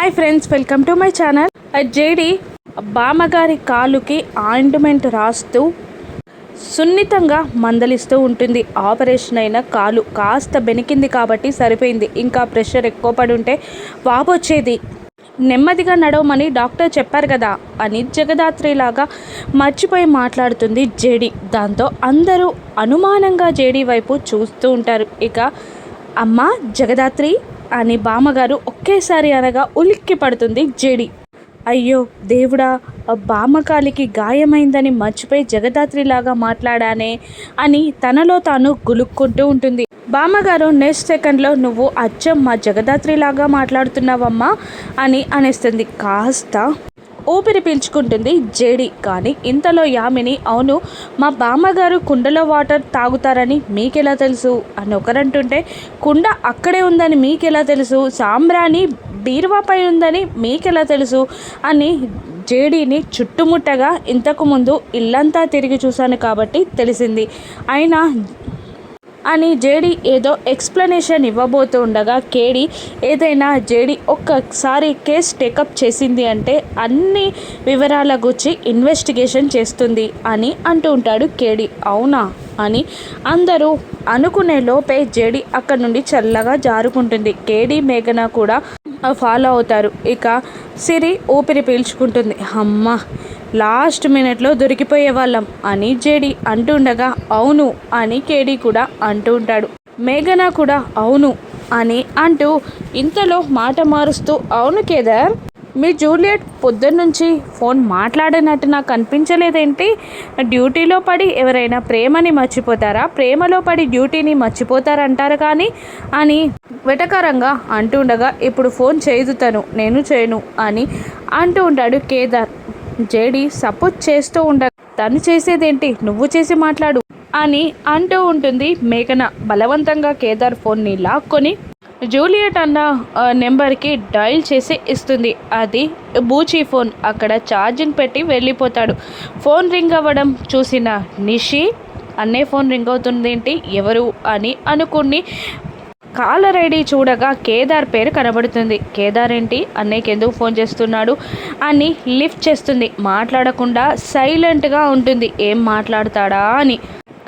Hi friends welcome to my channel JD బామ్మగారి కాలుకి ointment రాస్తూ సున్నితంగా మందలిస్తూ ఉంటుంది. ఆపరేషన్ అయిన కాలు కాస్త బెనికింది కాబట్టి సరిపోయింది. ఇంకా ప్రెషర్ ఎక్కువ పడి ఉంటే వాపొచ్చేది నెమ్మదిగా నడవమని డాక్టర్ చెప్పారు కదా అని జగదాత్రిలాగా మర్చిపోయి మాట్లాడుతుంది జేడి దాంతో అందరూ అనుమానంగా జేడి వైపు చూస్తూ ఉంటారు. ఇక అమ్మ జగదాత్రి అని బామ్మగారు ఒకేసారి అనగా ఉలిక్కి పడుతుంది జడి. అయ్యో దేవుడా ఆ గాయమైందని మర్చిపోయి జగదాత్రిలాగా మాట్లాడానే అని తనలో తాను గులుక్కుంటూ ఉంటుంది. బామ్మగారు నెక్స్ట్ సెకండ్లో నువ్వు అచ్చం మా జగదాత్రిలాగా మాట్లాడుతున్నావమ్మా అని అనేస్తుంది. కాస్త ఊపిరి పీల్చుకుంటుంది జేడి. కానీ ఇంతలో యామిని అవును మా బామ్మగారు కుండలో వాటర్ తాగుతారని మీకెలా తెలుసు? అని ఒకరంటుంటే కుండ అక్కడే ఉందని మీకెలా తెలుసు? సాంబ్రాణి బీరువాపై ఉందని మీకెలా తెలుసు? అని జేడీని చుట్టుముట్టగా ఇంతకుముందు ఇల్లంతా తిరిగి చూశాను కాబట్టి తెలిసింది. అయినా అని జేడీ ఏదో ఎక్స్ప్లెనేషన్ ఇవ్వబోతూ ఉండగా కేడీ ఏదైనా జేడీ ఒక్కసారి కేస్ టేకప్ చేసింది అంటే అన్ని వివరాల గురించి ఇన్వెస్టిగేషన్ చేస్తుంది అని అంటూ ఉంటాడు కేడీ. అవునా? అని అందరూ అనుకునే లోపే జేడీ అక్కడి నుండి చల్లగా జారుకుంటుంది. కేడీ మేఘన కూడా ఫాలో అవుతారు. ఇక సిరి ఊపిరి పీల్చుకుంటుంది. అమ్మ! లాస్ట్ మినిట్లో దొరికిపోయే వాళ్ళం అని జేడి అంటుండగా అవును అని కేడి కూడా అంటూ ఉంటాడు. మేఘన కూడా అవును అని అంటూ ఇంతలో మాట మారుస్తూ అవును కేదార్ మీ జూలియట్ పొద్దున్నుంచి ఫోన్ మాట్లాడినట్టు నాకు అనిపించలేదేంటి? డ్యూటీలో పడి ఎవరైనా ప్రేమని మర్చిపోతారా? ప్రేమలో పడి డ్యూటీని మర్చిపోతారంటారు కానీ? అని వెటకరంగా అంటుండగా ఇప్పుడు ఫోన్ చేయదు తను నేను చేయను అని అంటూ ఉంటాడు కేదార్. జేడి సపోర్ట్ చేస్తూ ఉండ తను చేసేదేంటి? నువ్వు చేసి మాట్లాడు. అని అంటూ ఉంటుంది మేఘన. బలవంతంగా కేదార్ ఫోన్ని లాక్కొని జూలియట్ అన్న నెంబర్కి డయల్ చేసి ఇస్తుంది. అది బూచీ ఫోన్. అక్కడ ఛార్జింగ్ పెట్టి వెళ్ళిపోతాడు. ఫోన్ రింగ్ అవ్వడం చూసిన నిషి అన్నే ఫోన్ రింగ్ అవుతుంది ఏంటి ఎవరు? అని అనుకుని కాలర్ ఐడి చూడగా కేదార్ పేరు కనబడుతుంది. కేదార్ ఏంటి? అన్నయ్యకి ఎందుకు ఫోన్ చేస్తున్నాడు? అని లిఫ్ట్ చేస్తుంది. మాట్లాడకుండా సైలెంట్గా ఉంటుంది. ఏం మాట్లాడతాడా అని.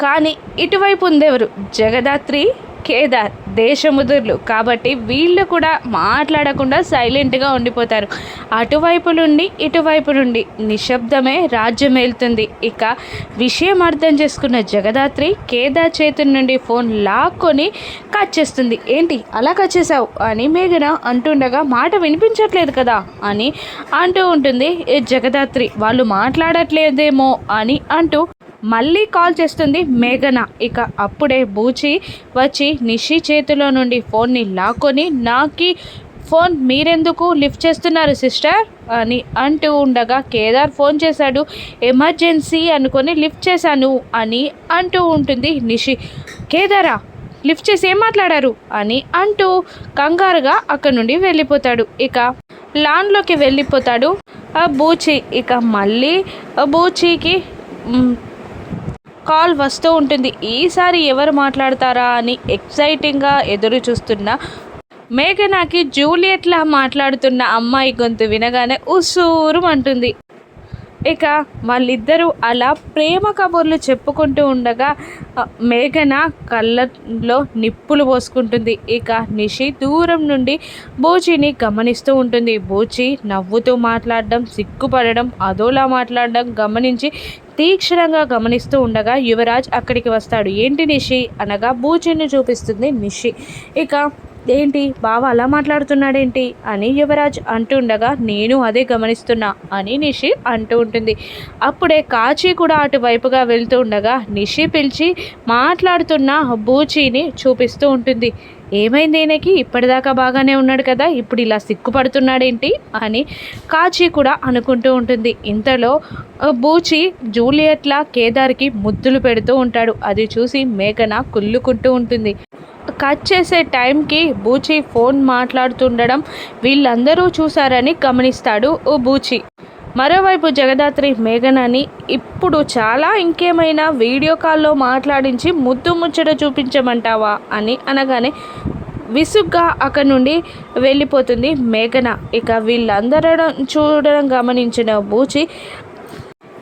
కానీ ఇటువైపు ఉందెవరు? జగదాత్రి? కేదార్ దేశముదుర్లు. కాబట్టి వీళ్ళు కూడా మాట్లాడకుండా సైలెంట్గా ఉండిపోతారు. అటువైపు నుండి ఇటువైపు నుండి నిశ్శబ్దమే రాజ్యమేలుతుంది ఇక విషయం అర్థం చేసుకున్న జగదాత్రి కేదార్ చేతి నుండి ఫోన్ లాక్కొని కట్ చేస్తుంది. ఏంటి? అలా కట్ చేసావు అని మేఘన అంటుండగా మాట వినిపించట్లేదు కదా? అని అంటూ ఉంటుంది. ఏ జగదాత్రి వాళ్ళు మాట్లాడట్లేదేమో? అని అంటూ మళ్ళీ కాల్ చేస్తుంది మేఘన. ఇక అప్పుడే బూచి వచ్చి నిషి చేతిలో నుండి ఫోన్ని లాక్కొని నాకి ఫోన్ మీరెందుకు లిఫ్ట్ చేస్తున్నారు సిస్టర్? అని అంటూ ఉండగా కేదార్ ఫోన్ చేశాడు ఎమర్జెన్సీ అనుకొని లిఫ్ట్ చేశాను అని అంటూ ఉంటుంది నిషి. కేదారా లిఫ్ట్ చేసి ఏం మాట్లాడారు? అని అంటూ కంగారుగా అక్కడి నుండి వెళ్ళిపోతాడు. ఇక లాన్లోకి వెళ్ళిపోతాడు ఆ బూచి. ఇక మళ్ళీ ఆ బూచికి కాల్ వస్తూ ఉంటుంది. ఈసారి ఎవరు మాట్లాడతారా అని ఎక్సైటింగ్గా ఎదురు చూస్తున్న మేఘనాకి జూలియట్లా మాట్లాడుతున్న అమ్మాయి గొంతు వినగానే ఉసూరు అంటుంది. ఇక వాళ్ళిద్దరూ అలా ప్రేమ కబుర్లు చెప్పుకుంటూ ఉండగా మేఘన కళ్ళలో నిప్పులు పోసుకుంటుంది. ఇక నిషి దూరం నుండి బూచిని గమనిస్తూ ఉంటుంది. బూచి నవ్వుతూ మాట్లాడడం సిగ్గుపడడం అదోలా మాట్లాడడం గమనించి తీక్షణంగా గమనిస్తూ ఉండగా యువరాజ్ అక్కడికి వస్తాడు. ఏంటి నిషి? అనగా బూచిని చూపిస్తుంది నిషి. ఇక ఏంటి? బావ అలా మాట్లాడుతున్నాడేంటి? అని యువరాజ్ అంటుండగా నేను అదే గమనిస్తున్నా అని నిషి అంటూ ఉంటుంది. అప్పుడే కాచి కూడా అటువైపుగా వెళ్తూ ఉండగా నిషి పిలిచి మాట్లాడుతున్న బూచిని చూపిస్తూ ఉంటుంది. ఏమైంది ఈయనకి? ఇప్పటిదాకా బాగానే ఉన్నాడు కదా ఇప్పుడు ఇలా సిగ్గుపడుతున్నాడేంటి అని కాచి కూడా అనుకుంటూ ఉంటుంది. ఇంతలో బూచి జూలియట్లా కేదార్కి ముద్దులు పెడుతూ ఉంటాడు. అది చూసి మేఘన కుళ్ళుకుంటూ ఉంటుంది. కట్ చేసే టైంకి బూచి ఫోన్ మాట్లాడుతుండడం వీళ్ళందరూ చూశారని గమనిస్తాడు ఓ బూచి. మరోవైపు జగదాత్రి మేఘనని ఇప్పుడు చాలా ఇంకేమైనా వీడియో కాల్లో మాట్లాడించి ముద్దు ముచ్చట చూపించమంటావా అని అనగానే విసుగ్గా అక్కడి నుండి వెళ్ళిపోతుంది మేఘన. ఇక వీళ్ళందరూ చూడడం గమనించిన బూచి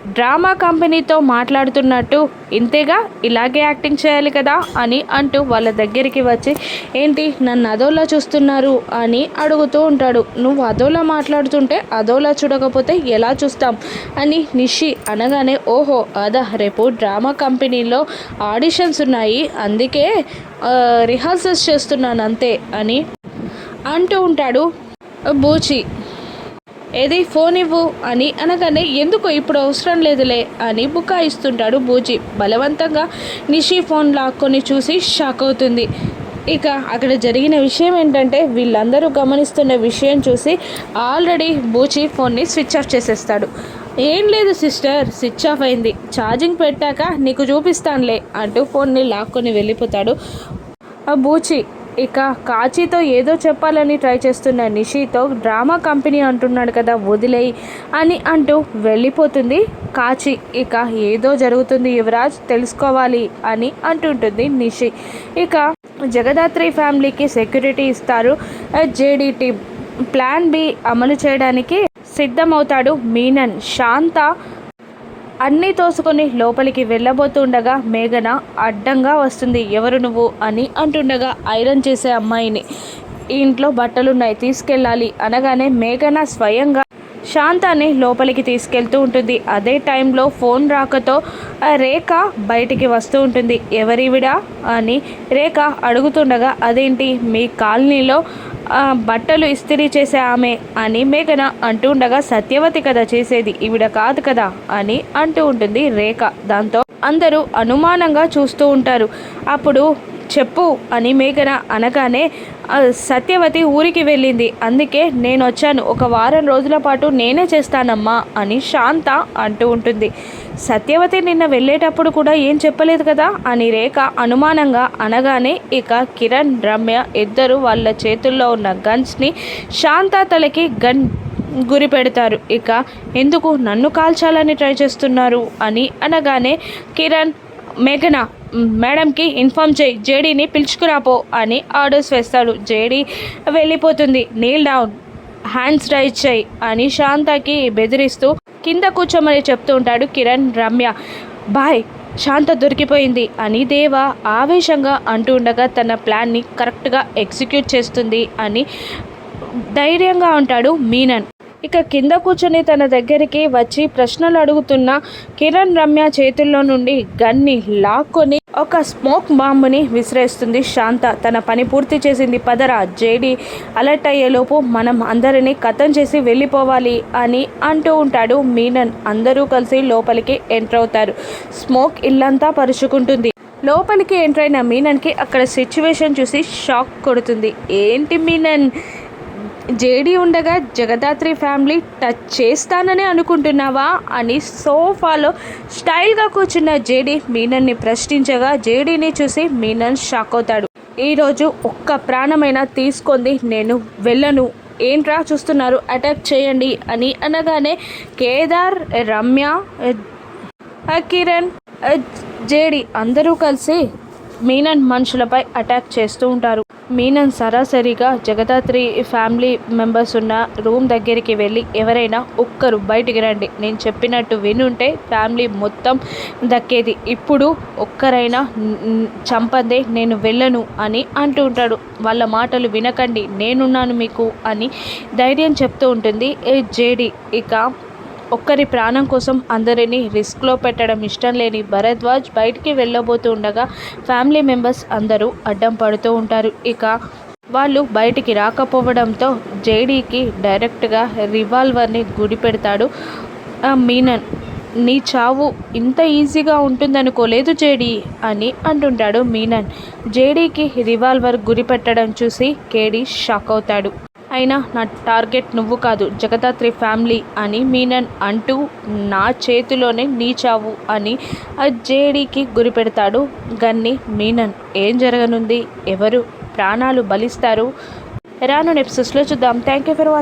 డ్రామా కంపెనీతో మాట్లాడుతున్నట్టు ఇంతేగా ఇలాగే యాక్టింగ్ చేయాలి కదా అని అంటూ వాళ్ళ దగ్గరికి వచ్చి ఏంటి నన్ను అదోలా చూస్తున్నారు? అని అడుగుతూ ఉంటాడు. నువ్వు అదోలా మాట్లాడుతుంటే అదోలా చూడకపోతే ఎలా చూస్తాం? అని నిషి అనగానే ఓహో అదా రేపు డ్రామా కంపెనీలో ఆడిషన్స్ ఉన్నాయి. అందుకే రిహార్సల్స్ చేస్తున్నాను అంతే అని అంటూ ఉంటాడు బూచి. ఏది ఫోన్ ఇవ్వు అని అనగానే ఎందుకు ఇప్పుడు అవసరం లేదులే అని బుకాయిస్తుంటాడు బూజీ. బలవంతంగా నిషి ఫోన్ లాక్కొని చూసి షాక్ అవుతుంది. ఇక అక్కడ జరిగిన విషయం ఏంటంటే వీళ్ళందరూ గమనిస్తున్న విషయం చూసి ఆల్రెడీ బూచి ఫోన్ని స్విచ్ ఆఫ్ చేసేస్తాడు. ఏం లేదు సిస్టర్ స్విచ్ ఆఫ్ అయింది. ఛార్జింగ్ పెట్టాక నీకు చూపిస్తానులే అంటూ ఫోన్ని లాక్కొని వెళ్ళిపోతాడు ఆ బూచి ఇక కాచితో ఏదో చెప్పాలని ట్రై చేస్తున్న నిషితో డ్రామా కంపెనీ అంటున్నాడు కదా వదిలేయి అని అంటూ వెళ్ళిపోతుంది కాచి. ఇక ఏదో జరుగుతుంది యువరాజ్ తెలుసుకోవాలి అని అంటుంటుంది నిషి. ఇక జగదాత్రి ఫ్యామిలీకి సెక్యూరిటీ ఇస్తారు. జేడీటీ ప్లాన్ బి అమలు చేయడానికి సిద్ధమవుతాడు మీనన్. శాంత అన్నీ తోసుకొని లోపలికి వెళ్ళబోతుండగా మేఘన అడ్డంగా వస్తుంది. ఎవరు నువ్వు? అని అంటుండగా ఐరన్ చేసే అమ్మాయిని. ఇంట్లో బట్టలున్నాయి తీసుకెళ్ళాలి అనగానే మేఘన స్వయంగా శాంతాన్ని లోపలికి తీసుకెళ్తూ ఉంటుంది. అదే టైంలో ఫోన్ రాకతో రేఖ బయటికి వస్తూ ఉంటుంది. ఎవరివిడా? అని రేఖ అడుగుతుండగా అదేంటి? మీ కాలనీలో బట్టలు ఇస్త్రీ చేసే ఆమె అని మేఘన అంటూ ఉండగా సత్యవతి కదా చేసేది ఈవిడ కాదు కదా అని అంటూ ఉంటుంది రేఖ. దాంతో అందరూ అనుమానంగా చూస్తూ ఉంటారు. అప్పుడు చెప్పు అని మేఘన అనగానే సత్యవతి ఊరికి వెళ్ళింది. అందుకే నేను వచ్చాను ఒక వారం రోజుల పాటు నేనే చేస్తానమ్మా అని శాంత అంటూ ఉంటుంది. సత్యవతి నిన్న వెళ్ళేటప్పుడు కూడా ఏం చెప్పలేదు కదా అని రేఖ అనుమానంగా అనగానే ఇక కిరణ్ రమ్య ఇద్దరు వాళ్ళ చేతుల్లో ఉన్న గన్స్ని శాంత తలకి గన్ గురి పెడతారు. ఇక ఎందుకు నన్ను కాల్చాలని ట్రై చేస్తున్నారు? అని అనగానే కిరణ్ మేఘన మేడంకి ఇన్ఫామ్ చేయి జేడీని పిలుచుకురాపో అని ఆర్డర్స్ వేస్తాడు. జేడీ వెళ్ళిపోతుంది. నీల్ డౌన్ హ్యాండ్స్ రైజ్ చేయి అని శాంతకి బెదిరిస్తూ కింద కూర్చోమని చెప్తూ ఉంటాడు కిరణ్ రమ్య. బాయ్ శాంత దొరికిపోయింది అని దేవ ఆవేశంగా అంటూ ఉండగా తన ప్లాన్ని కరెక్ట్గా ఎగ్జిక్యూట్ చేస్తుంది అని ధైర్యంగా ఉంటాడు మీనన్. ఇక కింద కూర్చొని తన దగ్గరికి వచ్చి ప్రశ్నలు అడుగుతున్న కిరణ్ రమ్య చేతుల్లో నుండి గన్ని లాక్కొని ఒక స్మోక్ బాంబుని విసిరేస్తుంది. శాంత తన పని పూర్తి చేసింది. పదరా జేడి అలర్ట్ అయ్యేలోపు మనం అందరినీ కథం చేసి వెళ్ళిపోవాలి అని అంటూ ఉంటాడు. మీనన్ అందరూ కలిసి లోపలికి ఎంటర్ అవుతారు. స్మోక్ ఇల్లంతా పరుచుకుంటుంది. లోపలికి ఎంటర్ అయిన మీనన్కి అక్కడ సిచ్యువేషన్ చూసి షాక్ కొడుతుంది. ఏంటి మీనన్? జేడీ ఉండగా జగదాత్రి ఫ్యామిలీ టచ్ చేస్తానని అనుకుంటున్నావా అని సోఫాలో స్టైల్గా కూర్చున్న జేడీ మీనన్ని ప్రశ్నించగా జేడీని చూసి మీనన్ షాక్ అవుతాడు. ఈరోజు ఒక్క ప్రాణమైనా తీసుకుంది నేను వెళ్ళను. ఏంట్రా చూస్తున్నారు? అటాక్ చేయండి అని అనగానే కేదార్ రమ్య కిరణ్ జేడి అందరూ కలిసి మీనన్ మనుషులపై అటాక్ చేస్తూ ఉంటారు. మీనన్ సరాసరిగా జగదాత్రి ఫ్యామిలీ మెంబర్స్ ఉన్న రూమ్ దగ్గరికి వెళ్ళి ఎవరైనా ఒక్కరు బయటికి రండి. నేను చెప్పినట్టు వినుంటే ఫ్యామిలీ మొత్తం దక్కేది. ఇప్పుడు ఒక్కరైనా చంపదే నేను వెళ్ళను అని అంటూ ఉంటాడు. వాళ్ళ మాటలు వినకండి. నేనున్నాను మీకు అని ధైర్యం చెప్తూ ఉంటుంది. ఏ జేడి ఇక ఒక్కరి ప్రాణం కోసం అందరినీ రిస్క్లో పెట్టడం ఇష్టం లేని భరద్వాజ్ బయటికి వెళ్ళబోతూ ఉండగా ఫ్యామిలీ మెంబర్స్ అందరూ అడ్డం పడుతూ ఉంటారు. ఇక వాళ్ళు బయటికి రాకపోవడంతో జేడీకి డైరెక్ట్గా రివాల్వర్ని గుడి పెడతాడు. మీనన్ నీ చావు ఇంత ఈజీగా ఉంటుందనుకోలేదు జేడీ అని అంటుంటాడు మీనన్. జేడీకి రివాల్వర్ గురి పెట్టడం చూసి కేడీ షాక్ అవుతాడు. అయినా నా టార్గెట్ నువ్వు కాదు జగదాత్రి ఫ్యామిలీ అని మీనన్ అంటూ నా చేతిలోనే నీ చావు అని ఆ జేడీకి గురి పెడతాడు గన్ని మీనన్. ఏం జరగనుంది? ఎవరు ప్రాణాలు బలిస్తారు? రాను నెప్సెస్లో చూద్దాం. Thank you for watching